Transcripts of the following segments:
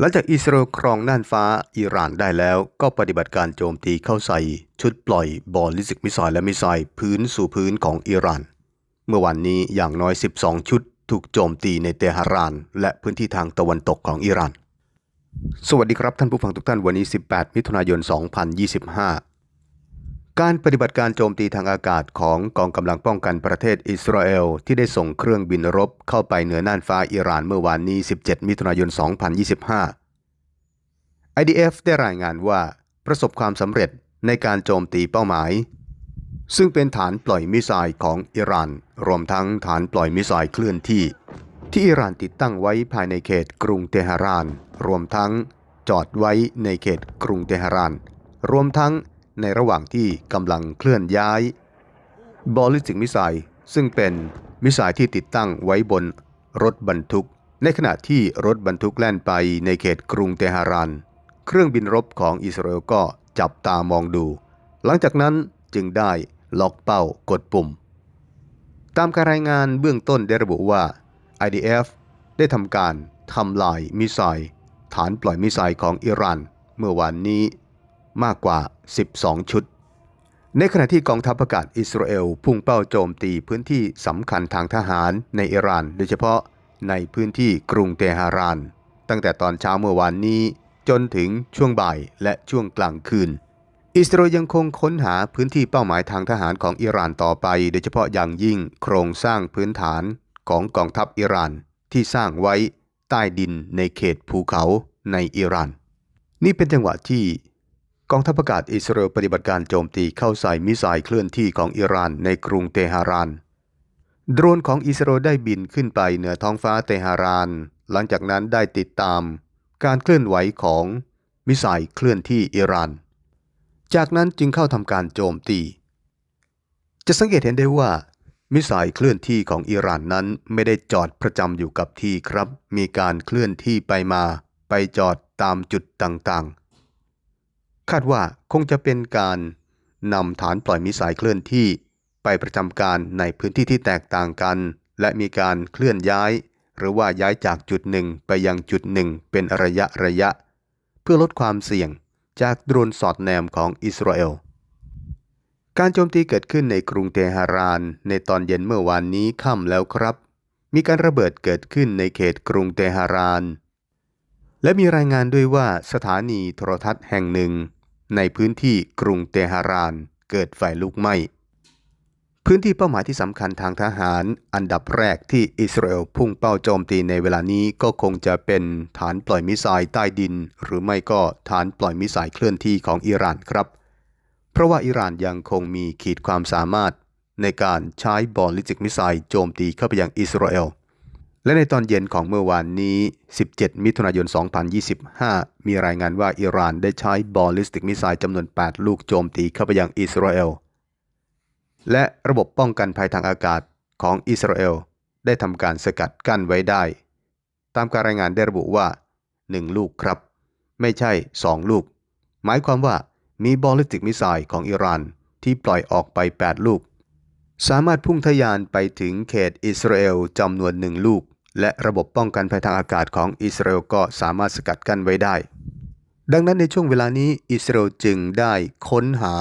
หลังจากอิสราเอลครองน่านฟ้าอิหร่านได้แล้วก็ปฏิบัติการโจมตีเข้าใส่ ชุดปล่อยบอลลิสติกมิสไซล์และมิสไซล์พื้นสู่พื้นของอิหร่าน เมื่อวันนี้อย่างน้อย 12 ชุดถูกโจมตีในเตหะราน และพื้นที่ทางตะวันตกของอิหร่าน สวัสดีครับท่านผู้ฟังทุกท่านวันนี้ 18 มิถุนายน 2025 การปฏิบัติการโจมตีทางอากาศของกองกำลังป้องกันประเทศอิสราเอล ที่ได้ส่งเครื่องบินรบเข้าไปเหนือน่านฟ้าอิหร่านเมื่อวานนี้ 17 มิถุนายน 2025 IDF ได้รายงานว่าประสบความสำเร็จในการโจมตีเป้าหมาย ซึ่งเป็นฐานปล่อยมิสไซล์ของอิหร่าน รวมทั้งฐานปล่อยมิสไซล์เคลื่อนที่ ที่อิหร่านติดตั้งไว้ภายในเขตกรุงเตหะราน รวมทั้งจอดไว้ในเขตกรุงเตหะราน รวมทั้ง ในระหว่างที่กำลังเคลื่อนย้ายบอลลิสติกมิสไซล์ซึ่งเป็นมิสไซล์ที่ติดตั้งไว้บนรถบรรทุก ในขณะที่รถบรรทุกแล่นไปในเขตกรุงเตหะราน เครื่องบินรบของอิสราเอลก็จับตามองดู หลังจากนั้นจึงได้ล็อกเป้ากดปุ่ม ตามการรายงานเบื้องต้นได้ระบุว่า IDF ได้ทำการทำลายมิสไซล์ฐานปล่อยมิสไซล์ของอิหร่าน เมื่อวานนี้ มากกว่า 12 ชุด ในขณะที่กองทัพอากาศอิสราเอลพุ่งเป้าโจมตีพื้นที่สำคัญทางทหารในอิหร่าน โดยเฉพาะในพื้นที่กรุงเตหะราน ตั้งแต่ตอนเช้าเมื่อวานนี้ จนถึงช่วงบ่ายและช่วงกลางคืน อิสราเอลยังคงค้นหาพื้นที่เป้าหมายทางทหารของอิหร่านต่อไป โดยเฉพาะอย่างยิ่งโครงสร้างพื้นฐานของกองทัพอิหร่านที่สร้างไว้ใต้ดินในเขตภูเขาในอิหร่าน นี่เป็นจังหวะที่ กองทัพอากาศอิสราเอลปฏิบัติการโจมตีเข้าใส่มิสไซล์เคลื่อนที่ของอิหร่านในกรุงเตหะราน โดรนของอิสราเอลได้บินขึ้นไปเหนือท้องฟ้าเตหะราน หลังจากนั้นได้ติดตามการเคลื่อนไหวของมิสไซล์เคลื่อนที่อิหร่าน จากนั้นจึงเข้าทำการโจมตี จะสังเกตเห็นได้ว่า มิสไซล์เคลื่อนที่ของอิหร่านนั้นไม่ได้จอดประจำอยู่กับที่ครับ มีการเคลื่อนที่ไปมา ไปจอดตามจุดต่างๆ คาดว่าคงจะเป็นการนำฐานปล่อยมิสไซล์เคลื่อนที่ไปประจำการในพื้นที่ที่แตกต่างกัน และมีการเคลื่อนย้าย หรือว่าย้ายจากจุดหนึ่งไปยังจุดหนึ่งเป็นระยะระยะ เพื่อลดความเสี่ยงจากโดรนสอดแนมของอิสราเอล การโจมตีเกิดขึ้นในกรุงเตหะราน ในตอนเย็นเมื่อวานนี้ค่ำแล้วครับ มีการระเบิดเกิดขึ้นในเขตกรุงเตหะราน และมีรายงานด้วยว่าสถานีโทรทัศน์แห่งหนึ่ง ในพื้นที่กรุงเตหะราน เกิดไฟลุกไหม้ พื้นที่เป้าหมายที่สำคัญทางทหาร อันดับแรกที่อิสราเอลพุ่งเป้าโจมตีในเวลานี้ก็คงจะเป็นฐานปล่อยมิสไซล์ใต้ดิน หรือไม่ก็ฐานปล่อยมิสไซล์เคลื่อนที่ของอิหร่านครับ เพราะว่าอิหร่านยังคงมีขีดความสามารถในการใช้บอลลิจิกมิสไซล์โจมตีเข้าไปยังอิสราเอล และในตอนเย็นของเมื่อวานนี้ 17 มิถุนายน 2025 มีรายงานว่าอิหร่านได้ใช้บอลลิสติกมิสไซล์จำนวน 8 ลูกโจมตีเข้าไปยังอิสราเอล และระบบป้องกันภัยทางอากาศของอิสราเอลได้ทำการสกัดกั้นไว้ได้ ตามการรายงานได้ระบุว่า 1 ลูกครับ ไม่ใช่ 2 ลูก หมายความว่ามีบอลลิสติกมิสไซล์ของอิหร่านที่ปล่อยออกไป 8 ลูก สามารถพุ่งทะยานไปถึงเขตอิสราเอลจำนวนหนึ่งลูก และระบบป้องกันภัยทางอากาศของอิสราเอลก็สามารถสกัดกั้นไว้ได้ ดังนั้นในช่วงเวลานี้อิสราเอลจึงได้ค้นหา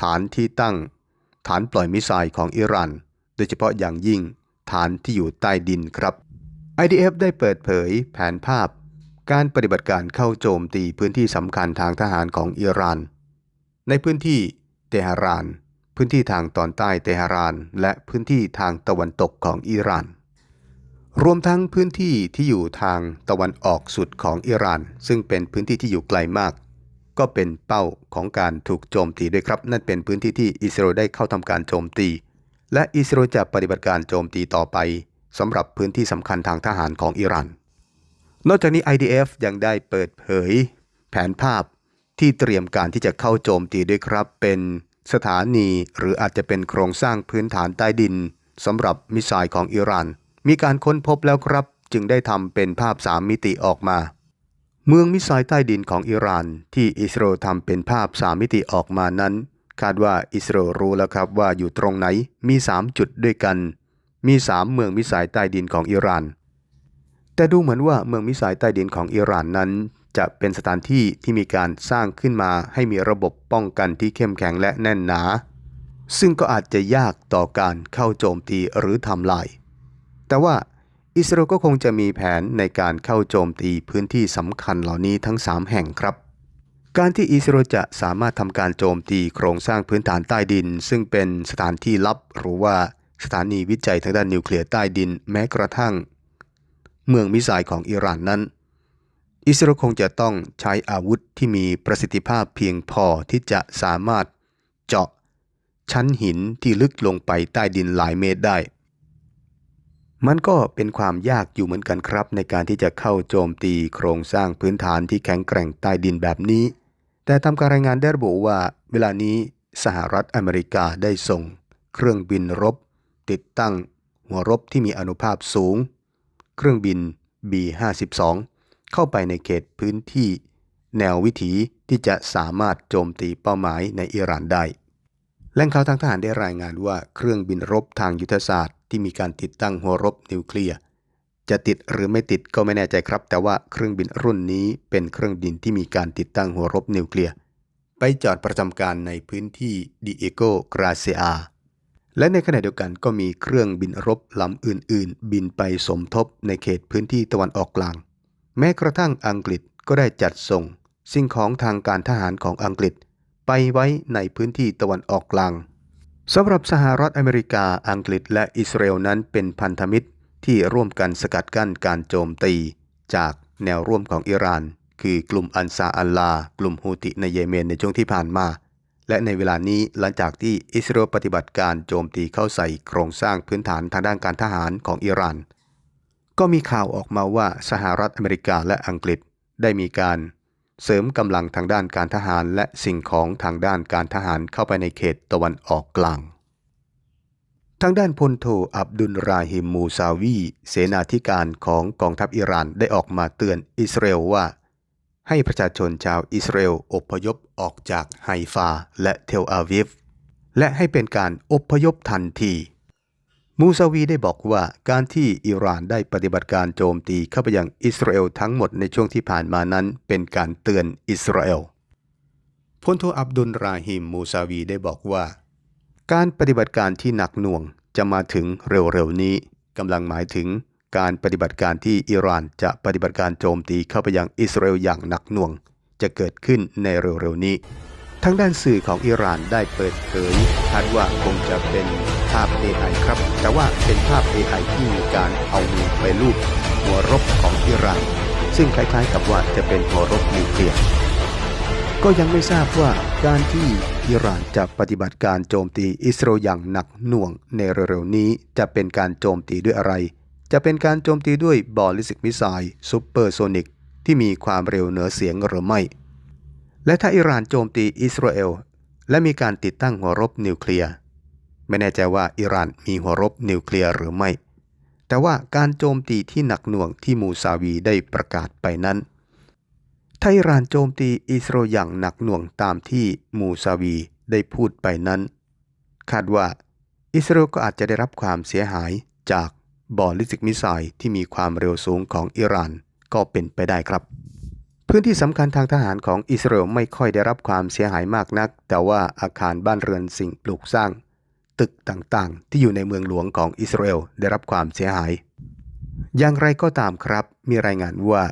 ฐานที่ตั้ง ฐานปล่อยมิสไซล์ของอิหร่านโดยเฉพาะอย่างยิ่งฐานที่อยู่ใต้ดินครับ IDF ได้เปิดเผยแผนภาพ การปฏิบัติการเข้าโจมตีพื้นที่สำคัญทางทหารของอิหร่านในพื้นที่เตหะราน พื้นที่ทางตอนใต้เตหะราน และพื้นที่ทางตะวันตกของอิหร่าน รวมทั้งพื้นที่ที่อยู่ทางตะวันออกสุดของอิหร่าน ซึ่งเป็นพื้นที่ที่อยู่ไกลมาก ก็เป็นเป้าของการถูกโจมตีด้วยครับ นั่นเป็นพื้นที่ที่อิสราเอลได้เข้าทำการโจมตี และอิสราเอลจะปฏิบัติการโจมตีต่อไปสำหรับพื้นที่สำคัญทางทหารของอิหร่าน นอกจากนี้ IDF ยังได้เปิดเผย แผนภาพที่เตรียมการที่จะเข้าโจมตีด้วยครับเป็น สถานีหรืออาจจะเป็นโครงสร้างพื้นฐานใต้ดินสำหรับมิสไซล์ของอิหร่าน มีการค้นพบแล้วครับ จึงได้ทำเป็นภาพสามมิติออกมา เมืองมิสไซล์ใต้ดินของอิหร่าน ที่อิสราเอลทำเป็นภาพสามมิติออกมานั้น คาดว่าอิสราเอลรู้แล้วครับว่าอยู่ตรงไหนมี 3 จุดด้วยกัน มี 3 เมืองมิสไซล์ใต้ดินของอิหร่าน แต่ดูเหมือนว่าเมืองมิสไซล์ใต้ดินของอิหร่านนั้น จะเป็นสถานที่ที่มีการสร้างขึ้นมาให้มีระบบป้องกันที่เข้มแข็งและแน่นหนา ซึ่งก็อาจจะยากต่อการเข้าโจมตีหรือทำลาย แต่ว่าอิสราเอลก็คงจะมีแผนในการเข้าโจมตีพื้นที่สำคัญเหล่านี้ทั้ง 3 แห่งครับ การที่อิสราเอลจะสามารถทำการโจมตีโครงสร้างพื้นฐานใต้ดิน ซึ่งเป็นสถานที่ลับหรือว่าสถานีวิจัยทางด้านนิวเคลียร์ใต้ดินแม้กระทั่ง เมืองมิสไซล์ของอิหร่านนั้น อิสราเอลคงจะต้องใช้อาวุธที่มีประสิทธิภาพเพียงพอที่จะสามารถเจาะชั้นหินที่ลึกลงไปใต้ดินหลายเมตรได้ มันก็เป็นความยากอยู่เหมือนกันครับ ในการที่จะเข้าโจมตีโครงสร้างพื้นฐานที่แข็งแกร่งใต้ดินแบบนี้ แต่ทำการรายงานได้ระบุว่า เวลานี้สหรัฐอเมริกาได้ส่ง เครื่องบินรบ ติดตั้ง หัวรบที่มีอนุภาพสูง เครื่องบิน B-52 เข้าไปในเขตพื้นที่ แนววิถีที่จะสามารถโจมตีเป้าหมายในอิหร่านได้แหล่งข่าวทางทหารได้รายงานว่าเครื่องบินรบทางยุทธศาสตร์ที่มีการติดตั้งหัวรบนิวเคลียร์จะติดหรือไม่ติดก็ไม่แน่ใจครับ แต่ว่าเครื่องบินรุ่นนี้เป็นเครื่องบินที่มีการติดตั้งหัวรบนิวเคลียร์ไปจอดประจำการในพื้นที่ดิเอโกกราเซียและในขณะเดียวกันก็มีเครื่องบินรบลำอื่น ๆ บินไปสมทบในเขตพื้นที่ตะวันออกกลาง แม้กระทั่งอังกฤษก็ได้จัดส่ง สิ่งของทางการทหารของอังกฤษ ไปไว้ในพื้นที่ตะวันออกกลางสำหรับสหรัฐอเมริกาอังกฤษและอิสราเอลนั้นเป็นพันธมิตรที่ร่วมกันสกัดกั้นการโจมตี จากแนวร่วมของอิหร่าน คือกลุ่มอันซาอัลลา กลุ่มฮูติในเยเมนในช่วงที่ผ่านมา และในเวลานี้หลังจากที่อิสราเอลปฏิบัติการโจมตีเข้าใส่โครงสร้างพื้นฐานทางด้านการทหารของอิหร่าน ก็มีข่าวออกมาว่าสหรัฐอเมริกาและอังกฤษได้มีการเสริมกำลังทางด้านการทหารและสิ่งของทางด้านการทหารเข้าไปในเขตตะวันออกกลาง ทางด้านพลโทอับดุลราฮิมมูซาวี เสนาธิการของกองทัพอิหร่านได้ออกมาเตือนอิสราเอลว่า ให้ประชาชนชาวอิสราเอลอพยพออกจากไฮฟาและเทลอาวิฟและให้เป็นการอพยพทันที มูซาวีได้บอกว่าการที่อิหร่านได้ปฏิบัติการโจมตีเข้าไปยังอิสราเอลทั้งหมดในช่วงที่ผ่านมานั้นเป็นการเตือนอิสราเอลพลโทอับดุลราฮิมมูซาวีได้บอกว่า การปฏิบัติการที่หนักหน่วงจะมาถึงเร็วๆนี้กำลังหมายถึงการปฏิบัติการที่อิหร่านจะปฏิบัติการโจมตีเข้าไปยังอิสราเอลอย่างหนักหน่วง จะเกิดขึ้นในเร็วๆนี้ ทางด้านสื่อของอิหร่านได้เปิดเผยคาดว่าคงจะเป็นภาพ AI ครับ แต่ว่าเป็นภาพ AI ที่มีการเอามือไปลูบหัวรบของอิหร่าน ซึ่งคล้ายๆกับว่าจะเป็นหัวรบนิวเคลียร์ก็ยังไม่ทราบว่าการที่อิหร่านจะปฏิบัติการโจมตีอิสราเอลอย่างหนักหน่วงในเร็วๆนี้จะเป็นการโจมตีด้วยอะไร จะเป็นการโจมตีด้วยบอลลิสติกมิสไซล์ซูเปอร์โซนิกที่มีความเร็วเหนือเสียงหรือไม่ และถ้าอิหร่านโจมตีอิสราเอล และมีการติดตั้งหัวรบนิวเคลียร์ไม่แน่ใจว่าอิหร่านมีหัวรบนิวเคลียร์หรือไม่ แต่ว่าการโจมตีที่หนักหน่วงที่มูซาวีได้ประกาศไปนั้น ถ้าอิหร่านโจมตีอิสราเอลอย่างหนักหน่วงตามที่มูซาวีได้พูดไปนั้น คาดว่าอิสราเอลก็อาจจะได้รับความเสียหายจากบอลลิสติกมิสไซล์ที่มีความเร็วสูงของอิหร่านก็เป็นไปได้ครับ พื้นที่สำคัญทางทหารของอิสราเอลไม่ค่อยได้รับความเสียหายมากนัก แต่ว่าอาคารบ้านเรือนสิ่งปลูกสร้าง ตึกต่างๆ ที่อยู่ในเมืองหลวงของอิสราเอลได้รับความเสียหาย อย่างไรก็ตามครับ มีรายงานว่า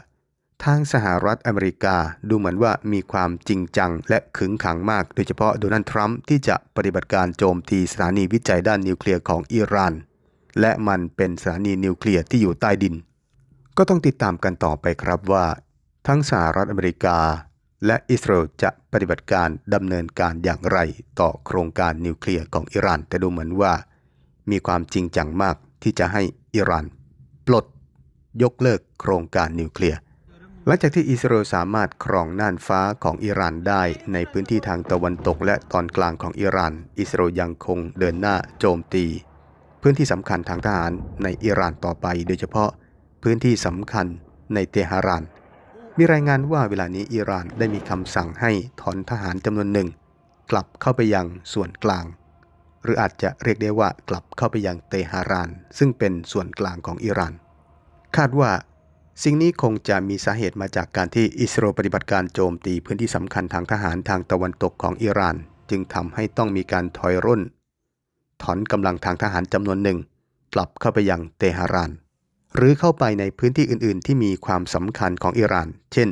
ทางสหรัฐอเมริกาดูเหมือนว่ามีความจริงจังและขึงขังมาก โดยเฉพาะโดนัลด์ทรัมป์ที่จะปฏิบัติการโจมตีสถานีวิจัยด้านนิวเคลียร์ของอิหร่าน และมันเป็นสถานีนิวเคลียร์ที่อยู่ใต้ดิน ก็ต้องติดตามกันต่อไปครับว่า ทั้งสหรัฐอเมริกา และอิสราเอลจะปฏิบัติการดำเนินการอย่างไรต่อโครงการนิวเคลียร์ของอิหร่าน แต่ดูเหมือนว่า มีความจริงจังมากที่จะให้อิหร่านปลดยกเลิกโครงการนิวเคลียร์หลังจากที่อิสราเอลสามารถครองน่านฟ้าของอิหร่านได้ในพื้นที่ทางตะวันตกและตอนกลางของอิหร่าน อิสราเอลยังคงเดินหน้าโจมตี พื้นที่สำคัญทางทหารในอิหร่านต่อไป โดยเฉพาะพื้นที่สำคัญในเตหะราน มีรายงานว่าเวลานี้อิหร่านได้มีคำสั่งให้ถอนทหารจำนวนหนึ่ง กลับเข้าไปยังส่วนกลาง หรืออาจจะเรียกได้ว่ากลับเข้าไปยังเตหะราน ซึ่งเป็นส่วนกลางของอิหร่าน คาดว่า สิ่งนี้คงจะมีสาเหตุมาจากการที่อิสราเอลปฏิบัติการโจมตีพื้นที่สำคัญทางทหารทางตะวันตกของอิหร่าน จึงทำให้ต้องมีการถอยร่น ถอนกำลังทางทหารจำนวนหนึ่ง กลับเข้าไปยังเตหะราน หรือเข้าไปในพื้นที่อื่น ๆ ที่มีความสำคัญของอิหร่าน เช่น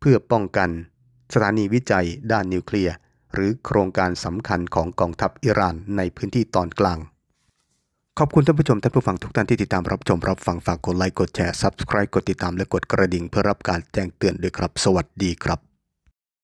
เพื่อป้องกัน สถานีวิจัยด้านนิวเคลียร์ หรือโครงการสำคัญของกองทัพอิหร่านในพื้นที่ตอนกลาง ขอบคุณท่านผู้ชมท่านผู้ฟังทุกท่านที่ติดตามรับชมรับฟังฝากกดไลค์กดแชร์ Subscribe กดติดตามและกดกระดิ่งเพื่อรับการแจ้งเตือนด้วยครับ สวัสดีครับ